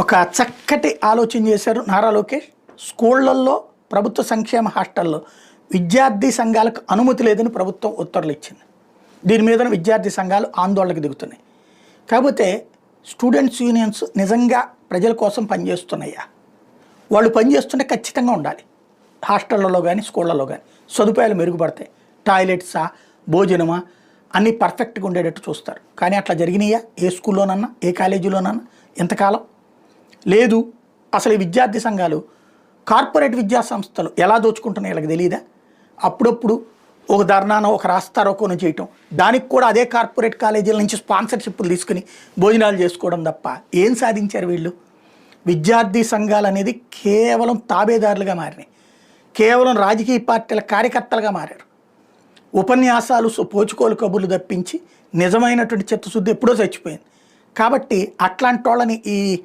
ఒక చక్కటి ఆలోచన చేశారు నారా లోకేష్. స్కూళ్ళల్లో ప్రభుత్వ సంక్షేమ హాస్టల్లో విద్యార్థి సంఘాలకు అనుమతి లేదని ప్రభుత్వం ఉత్తర్వులు ఇచ్చింది. దీని మీద విద్యార్థి సంఘాలు ఆందోళనకు దిగుతున్నాయి. కాకపోతే స్టూడెంట్స్ యూనియన్స్ నిజంగా ప్రజల కోసం పనిచేస్తున్నాయా? వాళ్ళు పనిచేస్తుంటే ఖచ్చితంగా ఉండాలి. హాస్టళ్ళలో కానీ స్కూళ్ళలో కానీ సదుపాయాలు మెరుగుపడతాయి. టాయిలెట్సా భోజనమా అన్నీ పర్ఫెక్ట్గా ఉండేటట్టు చూస్తారు. కానీ అట్లా జరిగినాయా? ఏ స్కూల్లోనన్నా ఏ కాలేజీలోనన్నా? ఎంతకాలం? లేదు. అసలు ఈ విద్యార్థి సంఘాలు కార్పొరేట్ విద్యా సంస్థలు ఎలా దోచుకుంటున్నాయి వీళ్ళకి తెలియదా అప్పుడప్పుడు ఒక ధర్నానో ఒక రాస్తారోకోను చేయటం. దానికి కూడా అదే కార్పొరేట్ కాలేజీల నుంచి స్పాన్సర్షిప్లు తీసుకుని భోజనాలు చేసుకోవడం తప్ప ఏం సాధించారు వీళ్ళు? విద్యార్థి సంఘాలు అనేది కేవలం తాబేదారులుగా మారినాయి. కేవలం రాజకీయ పార్టీల కార్యకర్తలుగా మారారు. ఉపన్యాసాలు పోచుకోలు కబుర్లు తప్పించి నిజమైనటువంటి చిత్తశుద్ధి ఎప్పుడో చచ్చిపోయింది. కాబట్టి అట్లాంటి వాళ్ళని ఈ